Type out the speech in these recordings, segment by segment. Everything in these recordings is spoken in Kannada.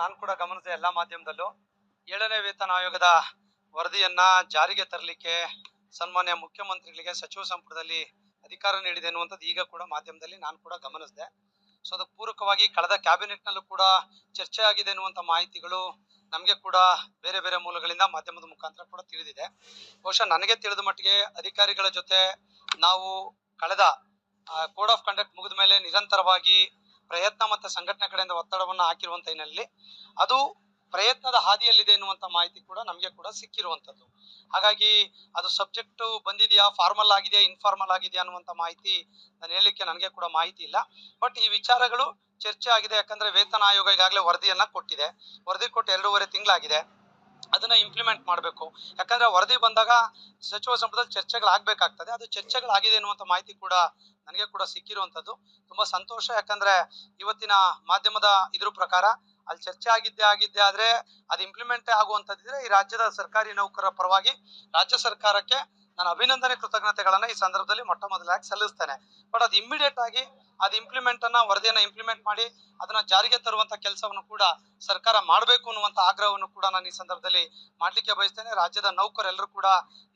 ನಾನು ಕೂಡ ಗಮನಿಸಿದೆ ಎಲ್ಲಾ ಮಾಧ್ಯಮದಲ್ಲೂ. ಏಳನೇ ವೇತನ ಆಯೋಗದ ವರದಿಯನ್ನ ಜಾರಿಗೆ ತರಲಿಕ್ಕೆ ಸನ್ಮಾನ್ಯ ಮುಖ್ಯಮಂತ್ರಿಗಳಿಗೆ ಸಚಿವ ಸಂಪುಟದಲ್ಲಿ ಅಧಿಕಾರ ನೀಡಿದೆ ಅನ್ನುವಂಥದ್ದು ಈಗ ಕೂಡ ಮಾಧ್ಯಮದಲ್ಲಿ ನಾನು ಕೂಡ ಗಮನಿಸಿದೆ. ಸೊ ಅದಕ್ಕೆ ಪೂರಕವಾಗಿ ಕಳೆದ ಕ್ಯಾಬಿನೆಟ್ನಲ್ಲೂ ಕೂಡ ಚರ್ಚೆ ಆಗಿದೆ ಅನ್ನುವಂಥ ಮಾಹಿತಿಗಳು ನಮಗೆ ಕೂಡ ಬೇರೆ ಬೇರೆ ಮೂಲಗಳಿಂದ ಮಾಧ್ಯಮದ ಮುಖಾಂತರ ಕೂಡ ತಿಳಿದಿದೆ. ಬಹುಶಃ ನನಗೆ ತಿಳಿದ ಮಟ್ಟಿಗೆ ಅಧಿಕಾರಿಗಳ ಜೊತೆ ನಾವು ಕಳೆದ ಕೋಡ್ ಆಫ್ ಕಂಡಕ್ಟ್ ಮುಗಿದ ಮೇಲೆ ನಿರಂತರವಾಗಿ ಪ್ರಯತ್ನ ಮತ್ತು ಸಂಘಟನೆ ಕಡೆಯಿಂದ ಒತ್ತಡವನ್ನು ಹಾಕಿರುವಂತ ಹಿನ್ನೆಲೆಯಲ್ಲಿ ಅದು ಪ್ರಯತ್ನದ ಹಾದಿಯಲ್ಲಿದೆ ಎನ್ನುವಂತ ಮಾಹಿತಿ ಕೂಡ ನಮಗೆ ಕೂಡ ಸಿಕ್ಕಿರುವಂತದ್ದು. ಹಾಗಾಗಿ ಅದು ಸಬ್ಜೆಕ್ಟ್ ಬಂದಿದೆಯಾ, ಫಾರ್ಮಲ್ ಆಗಿದೆಯಾ, ಇನ್ಫಾರ್ಮಲ್ ಆಗಿದೆಯಾ ಅನ್ನುವಂತ ಮಾಹಿತಿ ನಾನು ಹೇಳಲಿಕ್ಕೆ ನನಗೆ ಕೂಡ ಮಾಹಿತಿ ಇಲ್ಲ. ಬಟ್ ಈ ವಿಚಾರಗಳು ಚರ್ಚೆ ಆಗಿದೆ, ಯಾಕಂದ್ರೆ ವೇತನ ಆಯೋಗ ಈಗಾಗಲೇ ವರದಿಯನ್ನ ಕೊಟ್ಟಿದೆ. ವರದಿ ಕೊಟ್ಟು ಎರಡೂವರೆ ತಿಂಗಳಾಗಿದೆ. ಅದನ್ನ ಇಂಪ್ಲಿಮೆಂಟ್ ಮಾಡಬೇಕು. ಯಾಕಂದ್ರೆ ವರದಿ ಬಂದಾಗ ಸಚಿವ ಸಂಪುಟದಲ್ಲಿ ಚರ್ಚೆಗಳಾಗಬೇಕಾಗ್ತದೆ. ಅದು ಚರ್ಚೆಗಳಾಗಿದೆ ಅನ್ನುವಂಥ ಮಾಹಿತಿ ಕೂಡ ನನಗೆ ಕೂಡ ಸಿಕ್ಕಿರುವಂತದ್ದು ತುಂಬಾ ಸಂತೋಷ. ಯಾಕಂದ್ರೆ ಇವತ್ತಿನ ಮಾಧ್ಯಮದ ಇದ್ರ ಪ್ರಕಾರ ಅಲ್ಲಿ ಚರ್ಚೆ ಆಗಿದ್ದೆ ಆಗಿದ್ದೆ ಆದ್ರೆ ಅದು ಇಂಪ್ಲಿಮೆಂಟ್ ಆಗುವಂತದ್ದಿದ್ರೆ ಈ ರಾಜ್ಯದ ಸರ್ಕಾರಿ ನೌಕರರ ಪರವಾಗಿ ರಾಜ್ಯ ಸರ್ಕಾರಕ್ಕೆ ನಾನು ಅಭಿನಂದನೆ ಕೃತಜ್ಞತೆಗಳನ್ನ ಈ ಸಂದರ್ಭದಲ್ಲಿ ಮೊಟ್ಟ ಮೊದಲಾಗಿ ಸಲ್ಲಿಸ್ತೇನೆ. ಬಟ್ ಅದು ಇಮಿಡಿಯೇಟ್ ಆಗಿ ಅದು ಇಂಪ್ಲಿಮೆಂಟ್ ಅನ್ನ, ವರದಿಯನ್ನ ಇಂಪ್ಲಿಮೆಂಟ್ ಮಾಡಿ ಅದನ್ನ ಜಾರಿಗೆ ತರುವಂತ ಕೆಲಸವನ್ನು ಕೂಡ ಸರ್ಕಾರ ಮಾಡಬೇಕು ಅನ್ನುವಂತ ಆಗ್ರಹವನ್ನು ಕೂಡ ನಾನು ಈ ಸಂದರ್ಭದಲ್ಲಿ ಮಾಡ್ಲಿಕ್ಕೆ ಬಯಸ್ತೇನೆ. ರಾಜ್ಯದ ನೌಕರೆಲ್ಲರೂ ಕೂಡ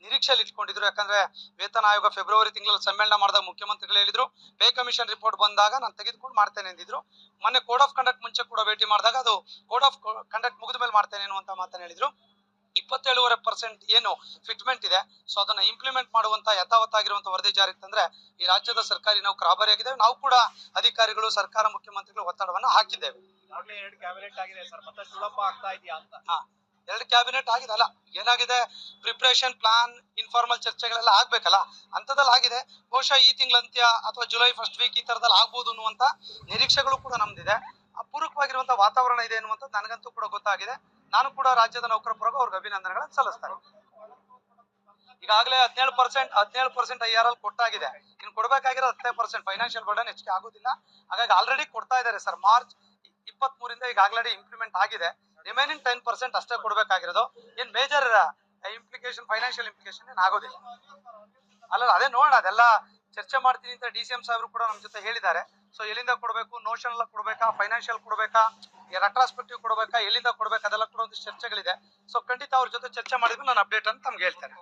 ನಿರೀಕ್ಷೆಯಲ್ಲಿ ಇಟ್ಕೊಂಡಿದ್ರು ಯಾಕಂದ್ರೆ ವೇತನ ಆಯೋಗ ಫೆಬ್ರವರಿ ತಿಂಗಳಲ್ಲಿ ಸಮ್ಮೇಳನ ಮಾಡಿದಾಗ ಮುಖ್ಯಮಂತ್ರಿಗಳು ಹೇಳಿದ್ರು, ಪೇ ಕಮಿಷನ್ ರಿಪೋರ್ಟ್ ಬಂದಾಗ ನಾನು ತೆಗೆದುಕೊಂಡು ಮಾಡ್ತೇನೆ ಎಂದಿದ್ರು ಮೊನ್ನೆ ಕೋಡ್ ಆಫ್ ಕಂಡಕ್ಟ್ ಮುಂಚೆ ಕೂಡ ಭೇಟಿ ಮಾಡಿದಾಗ ಅದು ಕೋಡ್ ಆಫ್ ಕಂಡಕ್ಟ್ ಮುಗಿದ ಮೇಲೆ ಮಾಡ್ತೇನೆ ಅನ್ನುವಂತ ಮಾತನ್ನ ಹೇಳಿದ್ರು. ಇಪ್ಪತ್ತೇಳುವರೆ ಪರ್ಸೆಂಟ್ ಏನು ಫಿಟ್ಮೆಂಟ್ ಇದೆ. ಸೊ ಅದನ್ನ ಇಂಪ್ಲಿಮೆಂಟ್ ಮಾಡುವಂತ ಯಥಾವತ್ತಾಗಿರುವಂತ ವರದಿ ಜಾರಿ ತಂದ್ರೆ ಈ ರಾಜ್ಯದ ಸರ್ಕಾರಿ ಕ್ರಾಬರಿ ಆಗಿದೆ ನಾವು ಕೂಡ ಅಧಿಕಾರಿಗಳು ಸರ್ಕಾರ ಮುಖ್ಯಮಂತ್ರಿಗಳು ಒತ್ತಡವನ್ನ ಹಾಕಿದ್ದೇವೆ. ಎರಡು ಕ್ಯಾಬಿನೆಟ್ ಆಗಿದೆ ಸರ್. ಮತ್ತೆ ಸುಲಭ ಆಗ್ತಾ ಇದೆಯಾ ಅಂತ? ಎರಡು ಕ್ಯಾಬಿನೆಟ್ ಆಗಿದೆ. ಅಲ್ಲ ಏನಾಗಿದೆ? ಪ್ರಿಪ್ರೇಷನ್ ಪ್ಲಾನ್ ಇನ್ಫಾರ್ಮಲ್ ಚರ್ಚೆಗಳೆಲ್ಲ ಆಗ್ಬೇಕಲ್ಲ? ಅಂತದಲ್ಲ ಆಗಿದೆ. ಬಹುಶಃ ಈ ತಿಂಗಳಂತ್ಯ ಅಥವಾ ಜುಲೈ ಫಸ್ಟ್ ವೀಕ್ ಈ ತರದಲ್ಲಿ ಆಗ್ಬೋದು ಅನ್ನುವಂತ ನಿರೀಕ್ಷೆಗಳು ಕೂಡ ನಮ್ದಿದೆ. ಅಪೂರಕವಾಗಿರುವಂತ ವಾತಾವರಣ ಇದೆ ಅನ್ನುವಂಥದ್ದು ನನಗಂತೂ ಕೂಡ ಗೊತ್ತಾಗಿದೆ. ನಾನು ಕೂಡ ರಾಜ್ಯದ ನೌಕರ ಪರವಾಗಿ ಅವ್ರಿಗೆ ಅಭಿನಂದನೆಗಳನ್ನು ಸಲ್ಲಿಸ್ತಾರೆ ಈಗಾಗಲೇ ಹದಿನೇಳು ಪರ್ಸೆಂಟ್ ಹದಿನೇಳು ಪರ್ಸೆಂಟ್ ಐ ಆರ್ ಎಲ್ ಕೊಟ್ಟಾಗಿದೆ. ಇನ್ನು ಕೊಡಬೇಕಾಗಿರೋ ಹತ್ತೇ ಪರ್ಸೆಂಟ್ ಫೈನಾನ್ಷಿಯಲ್ ಬರ್ಡನ್ ಹೆಚ್ಚಿಗೆ ಆಗೋದಿಲ್ಲ. ಹಾಗಾಗಿ ಆಲ್ರೆಡಿ ಕೊಡ್ತಾ ಇದ್ದಾರೆ ಸರ್. ಮಾರ್ಚ್ ಇಪ್ಪತ್ತ್ ಮೂರಿಂದ ಈಗ ಆಲ್ರೆಡಿ ಇಂಪ್ಲಿಮೆಂಟ್ ಆಗಿದೆ. ರಿಮೈನಿಂಗ್ ಟೆನ್ ಪರ್ಸೆಂಟ್ ಅಷ್ಟೇ ಕೊಡಬೇಕಾಗಿರೋದು. ಏನ್ ಮೇಜರ್ ಇಂಪ್ಲಿಕೇಶನ್ ಫೈನಾನ್ಷಿಯಲ್ ಇಂಪ್ಲಿಕೇಶನ್ ಏನ್ ಆಗೋದಿಲ್ಲ. ಅಲ್ಲ ಅದೇ ನೋಡೋಣ. ಅದೆಲ್ಲ ಚರ್ಚೆ ಮಾಡ್ತೀನಿ ಅಂತ ಡಿ ಸಿ ಎಂ ಸಾಹೇಬರು ಕೂಡ ನಮ್ಮ ಜೊತೆ ಹೇಳಿದ್ದಾರೆ. ಸೊ ಎಲ್ಲಿಂದ ಕೊಡಬೇಕು? ನೋಷನ್ ಎಲ್ಲ ಕೊಡಬೇಕಾ? ಫೈನಾನ್ಷಿಯಲ್ ಕೊಡಬೇಕಾ? ರೆಟ್ರಾಸ್ಪೆಕ್ಟಿವ್ ಕೊಡಬೇಕಾ, ಎಲ್ಲಿಂದ ಕೊಡಬೇಕಾ ಅದೆಲ್ಲ ಕೂಡ ಒಂದಿಷ್ಟು ಚರ್ಚೆಗಳಿದೆ. ಸೊ ಖಂಡಿತ ಅವ್ರ ಜೊತೆ ಚರ್ಚೆ ಮಾಡಿದ್ರು ನಾನು ಅಪ್ಡೇಟ್ ಅಂತ ತಮ್ಗೆ ಹೇಳ್ತೇನೆ.